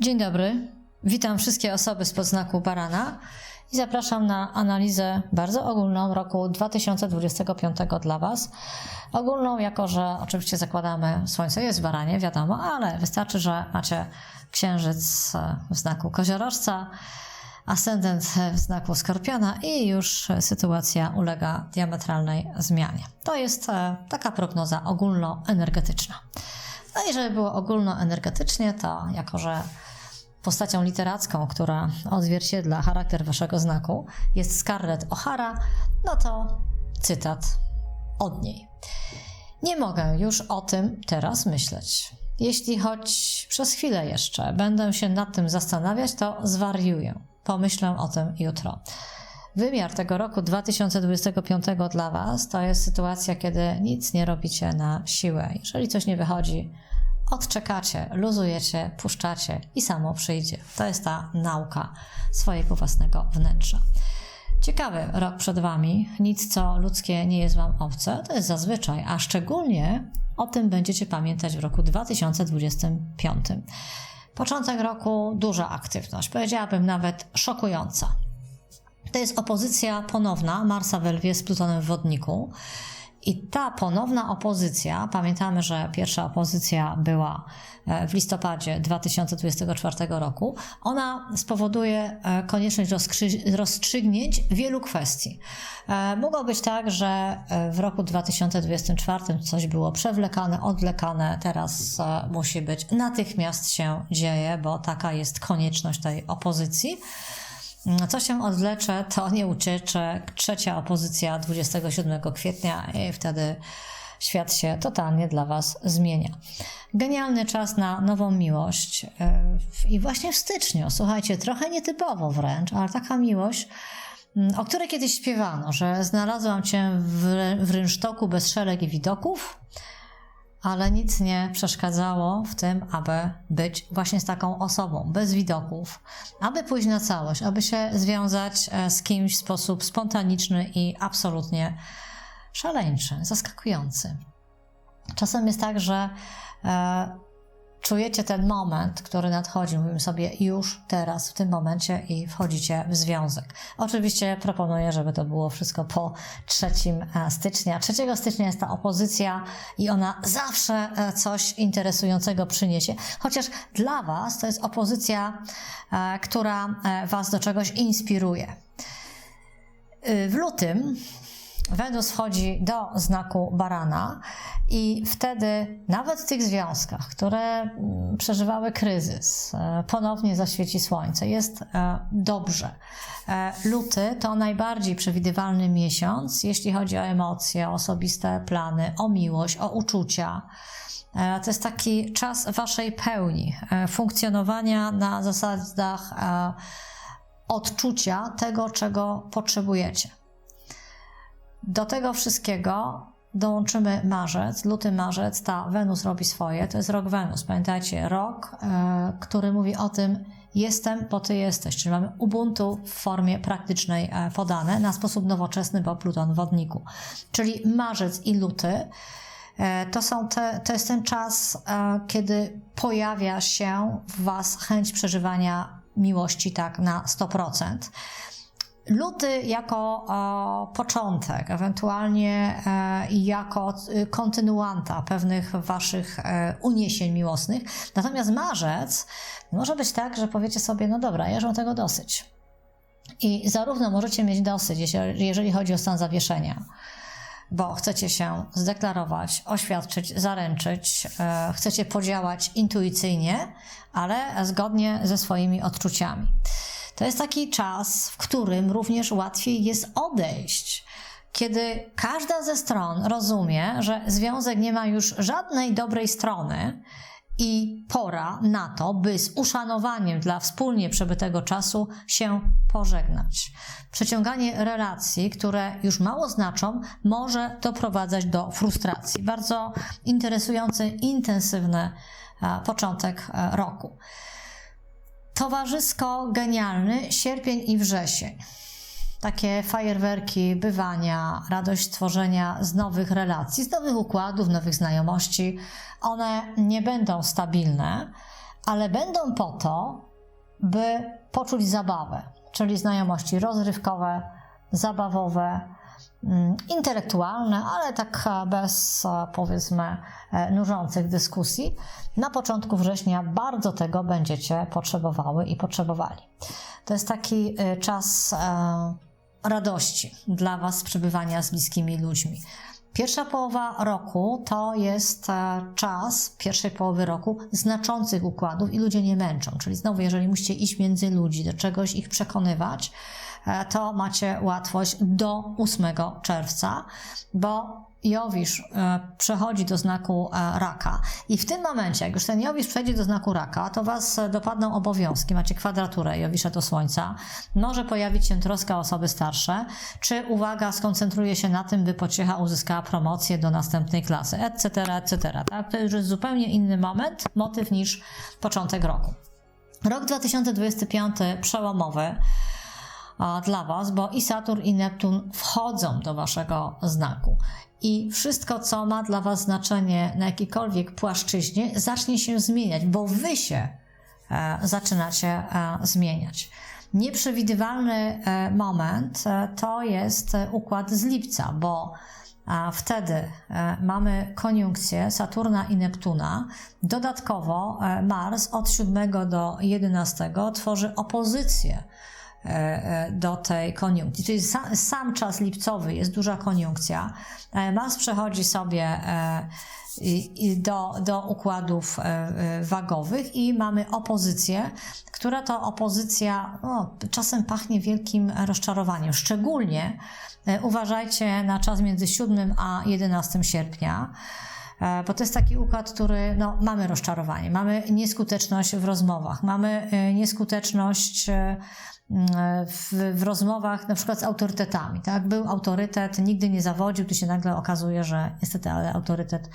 Dzień dobry. Witam wszystkie osoby z podznaku barana i zapraszam na analizę bardzo ogólną roku 2025 dla Was. Ogólną, jako że oczywiście zakładamy Słońce jest w baranie, wiadomo, ale wystarczy, że macie księżyc w znaku koziorożca, ascendent w znaku skorpiona i już sytuacja ulega diametralnej zmianie. To jest e, taka prognoza ogólnoenergetyczna. No i żeby było ogólnoenergetycznie, to jako że postacią literacką, która odzwierciedla charakter waszego znaku, jest Scarlett O'Hara, no to cytat od niej. Nie mogę już o tym teraz myśleć. Jeśli choć przez chwilę jeszcze będę się nad tym zastanawiać, to zwariuję. Pomyślę o tym jutro. Wymiar tego roku 2025 dla Was to jest sytuacja, kiedy nic nie robicie na siłę. Jeżeli coś nie wychodzi, odczekacie, luzujecie, puszczacie i samo przyjdzie. To jest ta nauka swojego własnego wnętrza. Ciekawy rok przed Wami. Nic, co ludzkie nie jest Wam obce, to jest zazwyczaj, a szczególnie o tym będziecie pamiętać w roku 2025. Początek roku duża aktywność, powiedziałabym nawet szokująca. To jest opozycja ponowna Marsa w Lwie z Plutonem w Wodniku. I ta ponowna opozycja, pamiętamy, że pierwsza opozycja była w listopadzie 2024 roku, ona spowoduje e, konieczność rozstrzygnięć wielu kwestii. E, mogło być tak, że e, w roku 2024 coś było przewlekane, odwlekane, teraz musi być, natychmiast się dzieje, bo taka jest konieczność tej opozycji. Co się odwlecze, to nie uciecze. Trzecia opozycja 27 kwietnia i wtedy świat się totalnie dla Was zmienia. Genialny czas na nową miłość. I właśnie w styczniu, słuchajcie, trochę nietypowo wręcz, ale taka miłość, o której kiedyś śpiewano, że znalazłam Cię w rynsztoku bez szereg i widoków, ale nic nie przeszkadzało w tym, aby być właśnie z taką osobą, bez widoków, aby pójść na całość, aby się związać e, z kimś w sposób spontaniczny i absolutnie szaleńczy, zaskakujący. Czasem jest tak, że e, czujecie ten moment, który nadchodzi, mówimy sobie już teraz, w tym momencie i wchodzicie w związek. Oczywiście proponuję, żeby to było wszystko po 3 e, stycznia. 3 stycznia jest ta opozycja i ona zawsze e, coś interesującego przyniesie, chociaż dla Was to jest opozycja, e, która Was do czegoś inspiruje. W lutym Wenus wchodzi do znaku barana i wtedy nawet w tych związkach, które mm, przeżywały kryzys, e, ponownie zaświeci słońce, jest e, dobrze. E, luty to najbardziej przewidywalny miesiąc, jeśli chodzi o emocje, o osobiste plany, o miłość, o uczucia. To jest taki czas waszej pełni, funkcjonowania na zasadach odczucia tego, czego potrzebujecie. Do tego wszystkiego dołączymy marzec, luty, marzec, ta Wenus robi swoje, to jest rok Wenus. Pamiętajcie, rok, e, który mówi o tym, jestem, bo ty jesteś, czyli mamy Ubuntu w formie praktycznej e, podane na sposób nowoczesny, bo Pluton w wodniku. Czyli marzec i luty e, to, są te, to jest ten czas, kiedy pojawia się w Was chęć przeżywania miłości tak na 100%. Luty jako e, początek, ewentualnie e, jako kontynuanta pewnych waszych e, uniesień miłosnych. Natomiast marzec może być tak, że powiecie sobie, no dobra, ja już tego dosyć. I zarówno możecie mieć dosyć, jeżeli chodzi o stan zawieszenia, bo chcecie się zdeklarować, oświadczyć, zaręczyć, chcecie podziałać intuicyjnie, ale zgodnie ze swoimi odczuciami. To jest taki czas, w którym również łatwiej jest odejść. Kiedy każda ze stron rozumie, że związek nie ma już żadnej dobrej strony, i pora na to, by z uszanowaniem dla wspólnie przebytego czasu się pożegnać. Przeciąganie relacji, które już mało znaczą, może doprowadzać do frustracji. Bardzo interesujący, intensywny e, początek e, roku. Towarzysko genialny sierpień i wrzesień. Takie fajerwerki, bywania, radość tworzenia z nowych relacji, z nowych układów, nowych znajomości. One nie będą stabilne, ale będą po to, by poczuć zabawę, czyli znajomości rozrywkowe, zabawowe, intelektualne, ale tak bez powiedzmy e, nużących dyskusji. Na początku września bardzo tego będziecie potrzebowały i potrzebowali. To jest taki e, czas e, radości dla Was przebywania z bliskimi ludźmi. Pierwsza połowa roku to jest e, czas pierwszej połowy roku znaczących układów i ludzie nie męczą. Czyli znowu, jeżeli musicie iść między ludzi, do czegoś ich przekonywać, e, to macie łatwość do 8 czerwca, bo Jowisz e, przechodzi do znaku e, raka i w tym momencie, jak już ten Jowisz przejdzie do znaku raka, to was dopadną obowiązki, macie kwadraturę Jowisza do Słońca, może pojawić się troska o osoby starsze, czy uwaga skoncentruje się na tym, by pociecha uzyskała promocję do następnej klasy, etc., etc. Tak? To już jest zupełnie inny moment, motyw niż początek roku. Rok 2025 przełomowy dla Was, bo i Saturn i Neptun wchodzą do Waszego znaku i wszystko, co ma dla Was znaczenie na jakiejkolwiek płaszczyźnie, zacznie się zmieniać, bo Wy się e, zaczynacie e, zmieniać. Nieprzewidywalny e, moment to jest układ z lipca, bo wtedy mamy koniunkcję Saturna i Neptuna. Dodatkowo Mars od 7 do 11 tworzy opozycję do tej koniunkcji. Czyli sam, sam czas lipcowy jest duża koniunkcja. E, Mars przechodzi sobie do, do układów wagowych i mamy opozycję, która to opozycja no, czasem pachnie wielkim rozczarowaniem. Szczególnie uważajcie na czas między 7 a 11 sierpnia bo to jest taki układ, który no, mamy rozczarowanie, mamy nieskuteczność w rozmowach, mamy nieskuteczność w, w, rozmowach na przykład z autorytetami. Tak? Był autorytet, nigdy nie zawodził, tu się nagle okazuje, że niestety, ale autorytet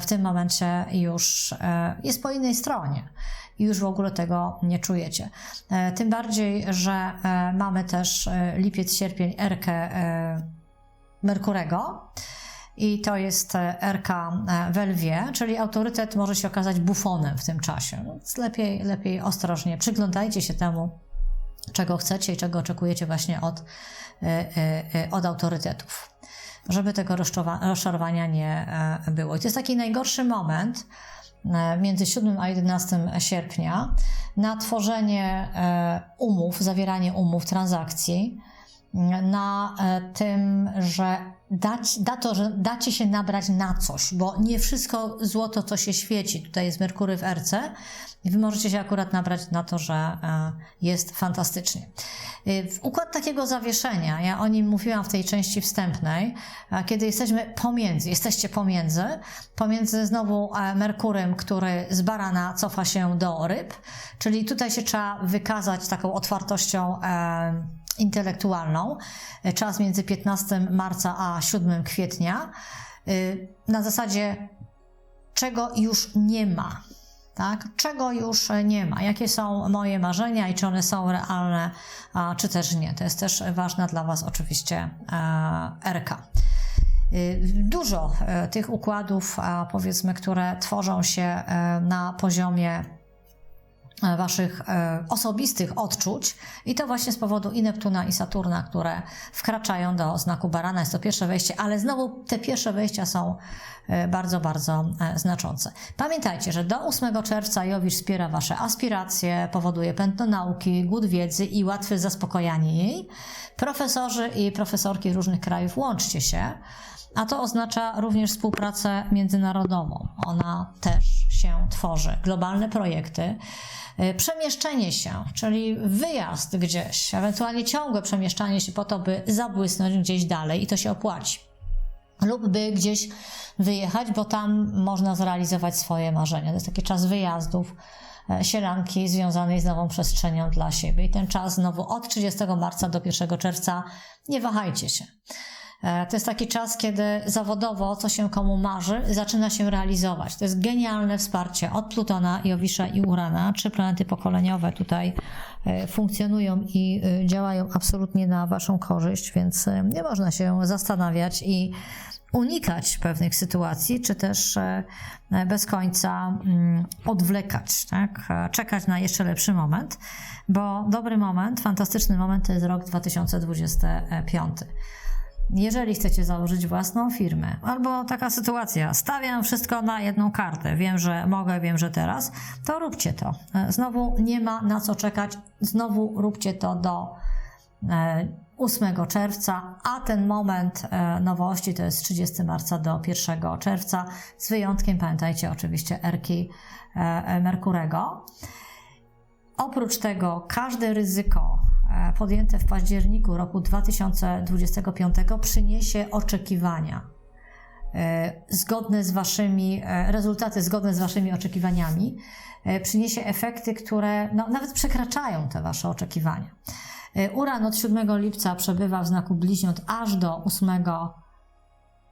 w tym momencie już e, jest po innej stronie i już w ogóle tego nie czujecie. E, tym bardziej, że e, mamy też lipiec, sierpień, erkę Merkurego. I to jest Erka Welwie, czyli autorytet może się okazać bufonem w tym czasie. Więc lepiej, lepiej ostrożnie przyglądajcie się temu, czego chcecie i czego oczekujecie właśnie od, e, e, e, od autorytetów, żeby tego rozczarowania nie było. I to jest taki najgorszy moment między 7 a 11 sierpnia na tworzenie umów, zawieranie umów, transakcji, na tym, że dać, da to, że dacie się nabrać na coś, bo nie wszystko złoto, co się świeci, tutaj jest Merkury w RC, i wy możecie się akurat nabrać na to, że e, jest fantastycznie. E, układ takiego zawieszenia, ja o nim mówiłam w tej części wstępnej, kiedy jesteśmy pomiędzy, jesteście pomiędzy, pomiędzy znowu e, Merkurem, który z barana cofa się do ryb, czyli tutaj się trzeba wykazać taką otwartością intelektualną, czas między 15 marca a 7 kwietnia, na zasadzie czego już nie ma tak? czego już nie ma, jakie są moje marzenia i czy one są realne, czy też nie. To jest też ważna dla Was oczywiście e, RK. Y, dużo e, tych układów, powiedzmy, które tworzą się e, na poziomie waszych e, osobistych odczuć i to właśnie z powodu i Neptuna i Saturna, które wkraczają do znaku barana. Jest to pierwsze wejście, ale znowu te pierwsze wejścia są e, bardzo, bardzo znaczące. Pamiętajcie, że do 8 czerwca Jowisz wspiera wasze aspiracje, powoduje pętno nauki, głód wiedzy i łatwe zaspokojanie jej. Profesorzy i profesorki różnych krajów, łączcie się. A to oznacza również współpracę międzynarodową. Ona też się tworzy. Globalne projekty, E, przemieszczenie się, czyli wyjazd gdzieś, ewentualnie ciągłe przemieszczanie się po to, by zabłysnąć gdzieś dalej i to się opłaci. Lub by gdzieś wyjechać, bo tam można zrealizować swoje marzenia. To jest taki czas wyjazdów, e, sielanki związanej z nową przestrzenią dla siebie. I ten czas znowu od 30 marca do 1 czerwca nie wahajcie się. E, To jest taki czas, kiedy zawodowo, co się komu marzy, zaczyna się realizować. To jest genialne wsparcie od Plutona, Jowisza i Urana. Trzy planety pokoleniowe tutaj e, funkcjonują i e, działają absolutnie na Waszą korzyść, więc nie można się zastanawiać i unikać pewnych sytuacji, czy też bez końca mm, odwlekać, tak? Czekać na jeszcze lepszy moment, bo dobry moment, fantastyczny moment to jest rok 2025. Jeżeli chcecie założyć własną firmę, albo taka sytuacja, stawiam wszystko na jedną kartę, wiem, że mogę, wiem, że teraz, to róbcie to. E, Znowu nie ma na co czekać, znowu róbcie to do e, 8 czerwca, a ten moment e, nowości to jest 30 marca do 1 czerwca, z wyjątkiem, pamiętajcie, oczywiście Erki e, e, Merkurego. Oprócz tego każde ryzyko e, podjęte w październiku roku 2025 przyniesie oczekiwania e, zgodne z waszymi, e, rezultaty zgodne z waszymi oczekiwaniami, e, przyniesie efekty, które no, nawet przekraczają te wasze oczekiwania. E, Uran od 7 lipca przebywa w znaku bliźniąt aż do 8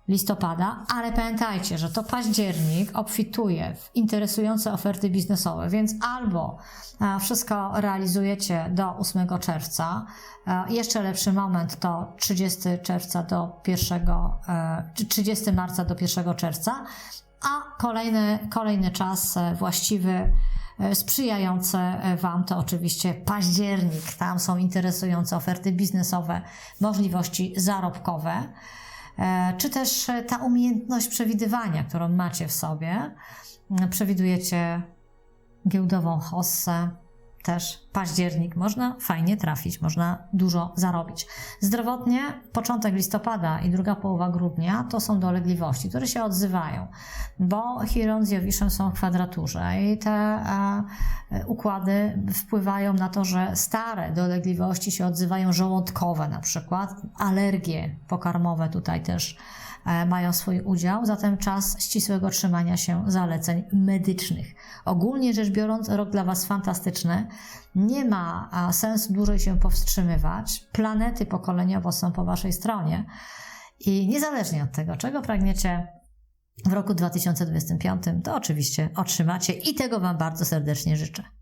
listopada, ale pamiętajcie, że to październik obfituje w interesujące oferty biznesowe, więc albo e, wszystko realizujecie do 8 czerwca, e, jeszcze lepszy moment to 30 czerwca do 1, e, czy 30 marca do 1 czerwca, a kolejny, kolejny czas e, właściwy e, sprzyjające e, Wam to oczywiście październik. Tam są interesujące oferty biznesowe, możliwości zarobkowe, e, czy też e, ta umiejętność przewidywania, którą macie w sobie. Przewidujecie giełdową hossę, też październik. Można fajnie trafić, można dużo zarobić. Zdrowotnie początek listopada i druga połowa grudnia to są dolegliwości, które się odzywają, bo Chiron z Jowiszem są w kwadraturze i te e, układy wpływają na to, że stare dolegliwości się odzywają, żołądkowe na przykład, alergie pokarmowe tutaj też mają swój udział, zatem czas ścisłego trzymania się zaleceń medycznych. Ogólnie rzecz biorąc, rok dla Was fantastyczny. Nie ma sensu dłużej się powstrzymywać. Planety pokoleniowo są po Waszej stronie i niezależnie od tego, czego pragniecie w roku 2025, to oczywiście otrzymacie i tego Wam bardzo serdecznie życzę.